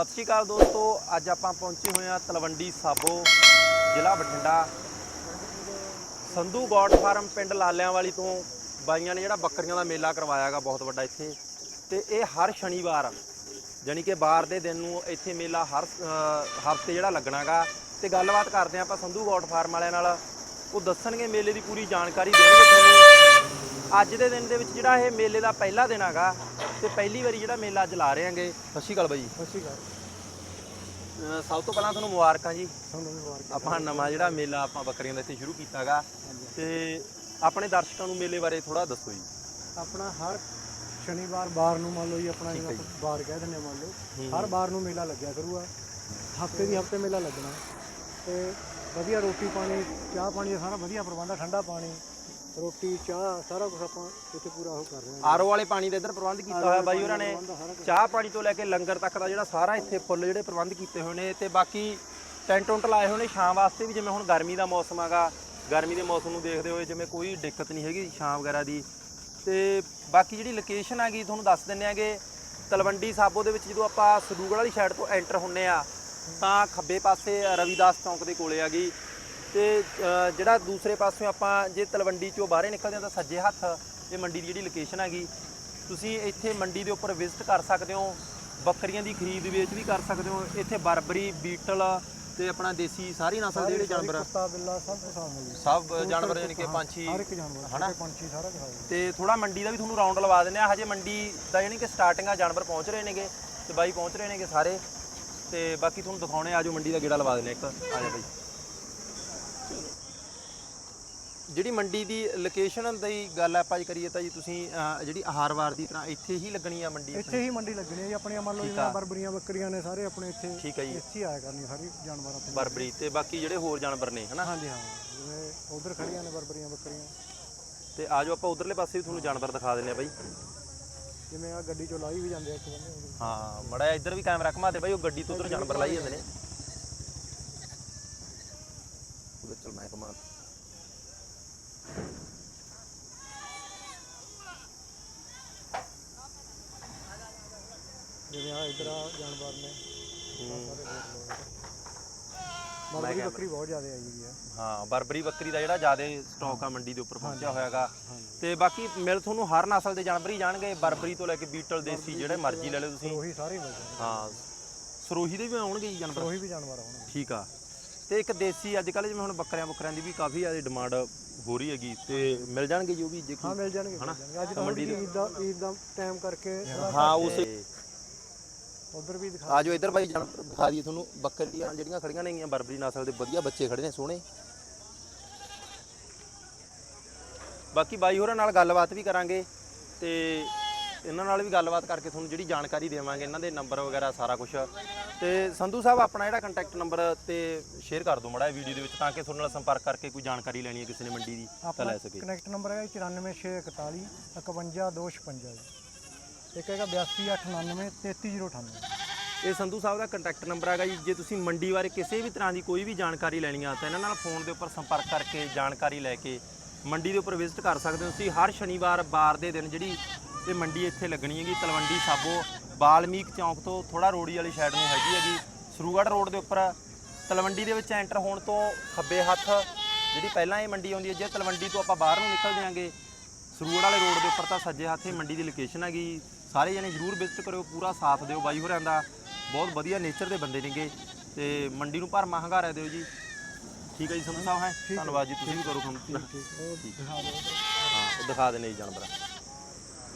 ਸਤਿ ਸ਼੍ਰੀ ਅਕਾਲ ਦੋਸਤੋ, ਅੱਜ ਆਪਾਂ ਪਹੁੰਚੇ ਹੋਏ ਹਾਂ ਤਲਵੰਡੀ ਸਾਬੋ ਜ਼ਿਲ੍ਹਾ ਬਠਿੰਡਾ। ਸੰਧੂ ਗੋਟ ਫਾਰਮ ਪਿੰਡ ਲਾਲਿਆਂ ਵਾਲੀ ਤੋਂ ਬਾਈਆਂ ਨੇ ਜਿਹੜਾ ਬੱਕਰੀਆਂ ਦਾ ਮੇਲਾ ਕਰਵਾਇਆਗਾ ਬਹੁਤ ਵੱਡਾ ਇੱਥੇ। ਤੇ ਇਹ ਹਰ ਸ਼ਨੀਵਾਰ, ਜਾਣੀ ਕਿ ਬਾਰ ਦੇ ਦਿਨ ਨੂੰ ਇੱਥੇ ਮੇਲਾ ਹਰ ਹਫ਼ਤੇ ਜਿਹੜਾ ਲੱਗਣਾਗਾ ਤੇ ਗੱਲਬਾਤ ਕਰਦੇ ਹਾਂ ਆਪਾਂ ਸੰਧੂ ਗੋਟ ਫਾਰਮ ਵਾਲਿਆਂ ਨਾਲ। ਉਹ ਦੱਸਣਗੇ ਮੇਲੇ ਦੀ ਪੂਰੀ ਜਾਣਕਾਰੀ ਦੇਣਗੇ ਅੱਜ ਦੇ ਦਿਨ ਦੇ ਵਿੱਚ ਜਿਹੜਾ ਇਹ ਮੇਲੇ ਦਾ ਪਹਿਲਾ ਦਿਨ ਹੈਗਾ ਤੇ ਪਹਿਲੀ ਵਾਰੀ ਜਿਹੜਾ ਮੇਲਾ ਅੱਜ ਲਾ ਰਹੇ ਆਂਗੇ। ਸਤਿ ਸ਼੍ਰੀ ਅਕਾਲ ਬਾਈ ਸਤਿ ਸ਼੍ਰੀ ਅਕਾਲ। ਅਹ ਸਭ ਤੋਂ ਪਹਿਲਾਂ ਤੁਹਾਨੂੰ ਮੁਬਾਰਕਾਂ ਜੀ। ਤੁਹਾਨੂੰ ਵੀ ਮੁਬਾਰਕ। ਆਪਾਂ ਨਵਾਂ ਜਿਹੜਾ ਮੇਲਾ ਆਪਾਂ ਬੱਕਰੀਆਂ ਦਾ ਇੱਥੇ ਸ਼ੁਰੂ ਕੀਤਾਗਾ। ਤੇ ਆਪਣੇ ਦਰਸ਼ਕਾਂ ਨੂੰ ਮੇਲੇ ਬਾਰੇ ਥੋੜਾ ਦੱਸੋ ਜੀ। ਆਪਣਾ ਹਰ ਸ਼ਨੀਵਾਰ ਬਾਰ ਨੂੰ ਮੰਨ ਲਓ ਜੀ ਆਪਣਾ ਠੀਕ ਜਿਹੜਾ ਹੈ ਬਾਰ ਕਹਿ ਦਿੰਦੇ ਹਾਂ ਮੰਨ ਲਓ। ਹਰ ਬਾਰ ਨੂੰ ਮੇਲਾ ਲੱਗਿਆ ਕਰੂਗਾ। ਹਫ਼ਤੇ ਦੀ ਹਫ਼ਤੇ ਮੇਲਾ ਲੱਗਣਾ। ਤੇ ਵਧੀਆ ਰੋਟੀ ਪਾਣੀ ਚਾਹ ਪਾਣੀ ਦਾ ਸਾਰਾ ਵਧੀਆ ਪ੍ਰਬੰਧ ਆ ਠੰਡਾ ਪਾਣੀ। ਰੋਟੀ ਚਾਹ ਸਾਰਾ ਕੁਝ ਆਪਾਂ ਇੱਥੇ ਪੂਰਾ ਉਹ ਕਰ ਰਹੇ ਹਾਂ ਆਰਓ ਵਾਲੇ ਪਾਣੀ ਦਾ ਇੱਧਰ ਪ੍ਰਬੰਧ ਕੀਤਾ ਹੋਇਆ ਬਾਈ ਹੋਰਾਂ ਨੇ। ਆ। ਚਾਹ ਪਾਣੀ ਤੋਂ ਲੈ ਕੇ ਲੰਗਰ ਤੱਕ ਦਾ ਜਿਹੜਾ ਸਾਰਾ ਇੱਥੇ ਫੁੱਲ ਜਿਹੜੇ ਪ੍ਰਬੰਧ ਕੀਤੇ ਹੋਏ ਨੇ ਤੇ ਬਾਕੀ ਟੈਂਟ ਟੁੰਟ ਲਾਏ ਹੋਏ ਨੇ ਛਾਂ ਵਾਸਤੇ ਵੀ ਜਿਵੇਂ ਹੁਣ ਗਰਮੀ ਦਾ ਮੌਸਮ ਹੈਗਾ ਗਰਮੀ ਦੇ ਮੌਸਮ ਨੂੰ ਦੇਖਦੇ ਹੋਏ ਜਿਵੇਂ ਕੋਈ ਦਿੱਕਤ ਨਹੀਂ ਹੈਗੀ ਛਾਂ ਵਗੈਰਾ ਦੀ। ਤੇ ਬਾਕੀ ਜਿਹੜੀ ਲੋਕੇਸ਼ਨ ਹੈਗੀ ਤੁਹਾਨੂੰ ਦੱਸ ਦਿੰਨੇ ਆਗੇ ਤਲਵੰਡੀ ਸਾਬੋ ਦੇ ਵਿੱਚ ਜਦੋਂ ਆਪਾਂ ਸਰੂਗੜ ਵਾਲੀ ਸਾਈਡ ਤੋਂ ਐਂਟਰ ਹੁੰਨੇ ਆ ਤਾਂ ਖੱਬੇ ਪਾਸੇ ਰਵਿਦਾਸ ਚੌਂਕ ਦੇ ਕੋਲੇ ਹੈਗੀ ਤੇ ਜਿਹੜਾ ਦੂਸਰੇ ਪਾਸਿਓਂ ਆਪਾਂ ਜੇ ਤਲਵੰਡੀ ਚੋਂ ਬਾਹਰੇ ਨਿਕਲਦੇ ਹਾਂ ਤਾਂ ਸੱਜੇ ਹੱਥ ਇਹ ਮੰਡੀ ਦੀ ਜਿਹੜੀ ਲੋਕੇਸ਼ਨ ਹੈਗੀ ਤੁਸੀਂ ਇੱਥੇ ਮੰਡੀ ਦੇ ਉੱਪਰ ਵਿਜ਼ਿਟ ਕਰ ਸਕਦੇ ਹੋ ਬੱਕਰੀਆਂ ਦੀ ਖਰੀਦ ਵੇਚ ਵੀ ਕਰ ਸਕਦੇ ਹੋ ਇੱਥੇ ਬਰਬਰੀ ਬੀਟਲ ਤੇ ਆਪਣਾ ਦੇਸੀ ਸਾਰੀ ਨਸਲ ਦੇ ਜਿਹੜੇ ਜਾਨਵਰ ਕੁੱਤਾ ਬਿੱਲਾ ਸਭ ਕੁਝ ਜਾਨਵਰ ਯਾਨੀ ਕਿ ਪੰਛੀ ਹਰ ਇੱਕ ਜਾਨਵਰ ਹਨਾ? ਪੰਛੀ ਸਾਰਾ ਕੁਝ। ਤੇ ਥੋੜਾ ਮੰਡੀ ਦਾ ਵੀ ਤੁਹਾਨੂੰ ਰਾਉਂਡ ਲਵਾ ਦਿੰਦੇ ਆ ਹਜੇ ਮੰਡੀ ਦਾ ਯਾਨੀ ਕਿ ਸਟਾਰਟਿੰਗ ਆ ਜਾਨਵਰ ਪਹੁੰਚ ਰਹੇ ਨੇਗੇ ਤੇ ਬਾਈ ਪਹੁੰਚ ਰਹੇ ਨੇਗੇ ਸਾਰੇ। ਤੇ ਬਾਕੀ ਤੁਹਾਨੂੰ ਦਿਖਾਉਣੇ ਆਜੋ ਮੰਡੀ ਦਾ ਗੇੜਾ ਲਵਾ ਦਿੰਦੇ ਇੱਕ। ਆ ਜਾ ਬਾਈ। ਜਿਹੜੀ ਮੰਡੀ ਦੀ ਲੋਕੇਸ਼ਨ ਦੀ ਗੱਲ ਆਪਾਂ ਜੀ ਕਰੀਏ ਤਾਂ ਜੀ ਤੁਸੀਂ ਅਹ, ਜਿਹੜੀ ਆਹਾਰਵਾਰ ਦੀ ਤਰ੍ਹਾਂ ਇੱਥੇ ਹੀ ਲੱਗਣੀ ਆ ਮੰਡੀ ਇੱਥੇ ਹੀ ਮੰਡੀ ਲੱਗਣੀ ਹੈ ਜੀ ਆਪਣੀਆਂ ਮੰਨ ਲਓ ਠੀਕ ਜਿਵੇਂ ਆ। ਬਰਬਰੀਆਂ ਬੱਕਰੀਆਂ ਨੇ ਸਾਰੇ ਆਪਣੇ ਇੱਥੇ। ਠੀਕ ਹੈ ਜੀ। ਇੱਥੇ ਹੀ ਆਇਆ ਕਰਨੀ ਸਾਰੀ ਜਾਨਵਰ ਆਪਣੇ ਬਰਬਰੀ ਤੇ ਬਾਕੀ ਜਿਹੜੇ ਹੋਰ ਜਾਨਵਰ ਨੇ ਹਨਾ? ਹਾਂਜੀ ਹਾਂ। ਜਿਵੇਂ ਉਧਰ ਖੜੀਆਂ ਨੇ ਬਰਬਰੀਆਂ ਬੱਕਰੀਆਂ। ਤੇ ਆਜੋ ਆਪਾਂ ਉਧਰਲੇ ਪਾਸੇ ਵੀ ਤੁਹਾਨੂੰ ਜਾਨਵਰ ਦਿਖਾ ਦਿੰਦੇ ਆ ਬਾਈ। ਜਿਵੇਂ ਆ ਗੱਡੀ ਚੋਂ ਲਾਈ ਵੀ ਜਾਂਦੇ ਆ ਇੱਕ ਬੰਦੇ। ਹਾਂ ਮੜਾ ਇੱਧਰ ਵੀ ਕੈਮਰਾ ਘੁਮਾ ਦੇ ਬਾਈ ਉਹ ਗੱਡੀ ਤੋਂ ਉਧਰ ਜਾਨਵਰ ਲਾਈ ਜਾਂਦੇ ਨੇ। ਉਧਰ ਚਲ ਮੈਂ ਘੁਮਾ ਆ ਇਧਰ ਆ ਜਾਨਵਰ ਨੇ। ਹੂੰ। ਸਾਰੇ ਦੇਖ ਲਓ ਬਰਬਰੀ ਬੱਕਰੀ ਬਹੁਤ ਜ਼ਿਆਦਾ ਆਈ ਹੋਈ ਆ। ਹਾਂ ਬਰਬਰੀ ਬੱਕਰੀ ਦਾ ਜਿਹੜਾ ਜ਼ਿਆਦਾ ਸਟਾਕ ਆ ਮੰਡੀ ਦੇ ਉੱਪਰ ਪਹੁੰਚਿਆ ਹੋਇਆਗਾ ਤੇ ਬਾਕੀ ਮਿਲ ਤੁਹਾਨੂੰ ਹਰ ਨਸਲ ਦੇ ਜਾਨਵਰ ਹੀ ਜਾਣਗੇ ਬਰਬਰੀ ਤੋਂ ਲੈ ਕੇ ਬੀਟਲ ਦੇਸੀ ਜਿਹੜੇ ਮਰਜ਼ੀ ਲੈ ਲਓ ਤੁਸੀਂ। ਉਹੀ ਸਾਰੇ ਮਿਲਦੇ ਨੇ ਹਾਂ ਸਰੋਹੀ ਦੇ ਵੀ ਆਉਣਗੇ ਜੀ ਜਾਨਵਰ? ਉਹੀ ਵੀ ਜਾਨਵਰ ਆਉਣਗੇ। ਠੀਕ ਆ। ਤੇ ਇੱਕ ਦੇਸੀ ਅੱਜ ਕੱਲ੍ਹ ਜਿਵੇਂ ਹੁਣ ਬੱਕਰਿਆਂ ਬੱਕਰਿਆਂ ਦੀ ਵੀ ਕਾਫੀ ਜ਼ਿਆਦਾ ਡਿਮਾਂਡ ਹੋ ਰਹੀ ਹੈਗੀ। ਤੇ ਮਿਲ ਜਾਣਗੇ ਜੀ ਉਹ ਵੀ ਜੇ ਹਾਂ ਕੋਈ ਮਿਲ ਜਾਣਗੇ ਮਿਲ ਜਾਣਗੇ। ਅੱਜ ਤਾਂ ਮੰਡੀ ਮੰਡੀ ਈਦ ਦਾ ਈਦ ਦਾ ਟਾਈਮ ਕਰਕੇ ਹਾਂ ਉਸ ਉਧਰ ਵੀ ਦਿਖਾ ਆਜੋ ਇੱਧਰ ਬਾਈ ਜਾਨਵਰ ਦਿਖਾ ਦਈਏ ਤੁਹਾਨੂੰ ਬੱਕਰੀਆਂ ਜਿਹੜੀਆਂ ਖੜੀਆਂ ਨੇਗੀਆਂ ਬਰਬਰੀ ਨਸਲ ਦੇ ਵਧੀਆ ਬੱਚੇ ਖੜੇ ਨੇ ਸੋਹਣੇ। ਬਾਕੀ ਬਾਈ ਹੋਰਾਂ ਨਾਲ ਗੱਲਬਾਤ ਵੀ ਕਰਾਂਗੇ ਤੇ ਇਹਨਾਂ ਨਾਲ ਵੀ ਗੱਲਬਾਤ ਕਰਕੇ ਤੁਹਾਨੂੰ ਜਿਹੜੀ ਜਾਣਕਾਰੀ ਦੇਵਾਂਗੇ ਇਹਨਾਂ ਦੇ ਨੰਬਰ ਵਗੈਰਾ ਸਾਰਾ ਕੁਝ ਤੇ ਸੰਧੂ ਸਾਹਿਬ ਆਪਣਾ ਜਿਹੜਾ ਕੰਟੈਕਟ ਨੰਬਰ ਤੇ ਸ਼ੇਅਰ ਕਰ ਦਿਓ ਮੜਾ ਵੀਡੀਓ ਦੇ ਵਿੱਚ ਤਾਂ ਕਿ ਤੁਹਾਡੇ ਨਾਲ ਸੰਪਰਕ ਕਰਕੇ ਕੋਈ ਜਾਣਕਾਰੀ ਲੈਣੀ ਹੈ ਕਿਸੇ ਨੇ ਮੰਡੀ ਦੀ ਤਾਂ ਲੈ ਸਕੇ। ਕਨੈਕਟ ਨੰਬਰ ਹੈ 94641 51256 ਜੀ। ਇੱਕ ਹੈਗਾ 8289 33098 ਇਹ ਸੰਧੂ ਸਾਹਿਬ ਦਾ ਕੰਟੈਕਟ ਨੰਬਰ ਹੈਗਾ ਜੀ। ਜੇ ਤੁਸੀਂ ਮੰਡੀ ਬਾਰੇ ਕਿਸੇ ਵੀ ਤਰ੍ਹਾਂ ਦੀ ਕੋਈ ਵੀ ਜਾਣਕਾਰੀ ਲੈਣੀ ਆ ਤਾਂ ਇਹਨਾਂ ਨਾਲ ਫੋਨ ਦੇ ਉੱਪਰ ਸੰਪਰਕ ਕਰਕੇ ਜਾਣਕਾਰੀ ਲੈ ਕੇ ਮੰਡੀ ਦੇ ਉੱਪਰ ਵਿਜ਼ਿਟ ਕਰ ਸਕਦੇ ਹੋ। ਤੁਸੀਂ ਹਰ ਸ਼ਨੀਵਾਰ ਬਾਰ ਦੇ ਦਿਨ ਜਿਹੜੀ ਇਹ ਮੰਡੀ ਇੱਥੇ ਲੱਗਣੀ ਹੈਗੀ, ਤਲਵੰਡੀ ਸਾਬੋ, ਬਾਲਮੀਕ ਚੌਂਕ ਤੋਂ ਥੋੜਾ ਰੋੜੀ ਵਾਲੀ ਸਾਈਡ ਨੂੰ ਹੈਗੀ ਹੈਗੀ। ਸਰੂਗੜ ਰੋਡ ਦੇ ਉੱਪਰ ਤਲਵੰਡੀ ਦੇ ਵਿੱਚ ਐਂਟਰ ਹੋਣ ਤੋਂ ਖੱਬੇ ਹੱਥ ਜਿਹੜੀ ਪਹਿਲਾਂ ਇਹ ਮੰਡੀ ਆਉਂਦੀ ਹੈ, ਜੇ ਤਲਵੰਡੀ ਤੋਂ ਆਪਾਂ ਬਾਹਰ ਨੂੰ ਨਿਕਲ ਜਾਾਂਗੇ ਸਰੂਗੜ ਵਾਲੇ ਰੋਡ ਦੇ ਉੱਪਰ ਤਾਂ ਸੱਜੇ ਹੱਥੇ ਮੰਡੀ ਦੀ ਲੋਕੇਸ਼ਨ ਹੈਗੀ। ਸਾਰੇ ਜਣੇ ਜਰੂਰ ਵਿਜ਼ਿਟ ਕਰਿਓ ਪੂਰਾ ਸਾਥ ਦਿਓ ਬਾਈ ਹੋਰਾਂ ਦਾ। ਬਹੁਤ ਵਧੀਆ ਨੇਚਰ ਦੇ ਬੰਦੇ ਨੇਗੇ ਤੇ ਮੰਡੀ ਨੂੰ ਭਰਮਾ ਹੰਗਾਰਾ ਦਿਓ ਜੀ। ਠੀਕ ਹੈ ਜੀ ਸੰਧੂ ਸਾਹਿਬ ਹੈ? ਧੰਨਵਾਦ ਜੀ ਤੁਸੀਂ ਵੀ ਕਰੋ ਕੰਮ। ਠੀਕ ਹਾਂ ਉਹ ਦਿਖਾ ਦੇਣੇ ਜੀ ਜਾਨਵਰ।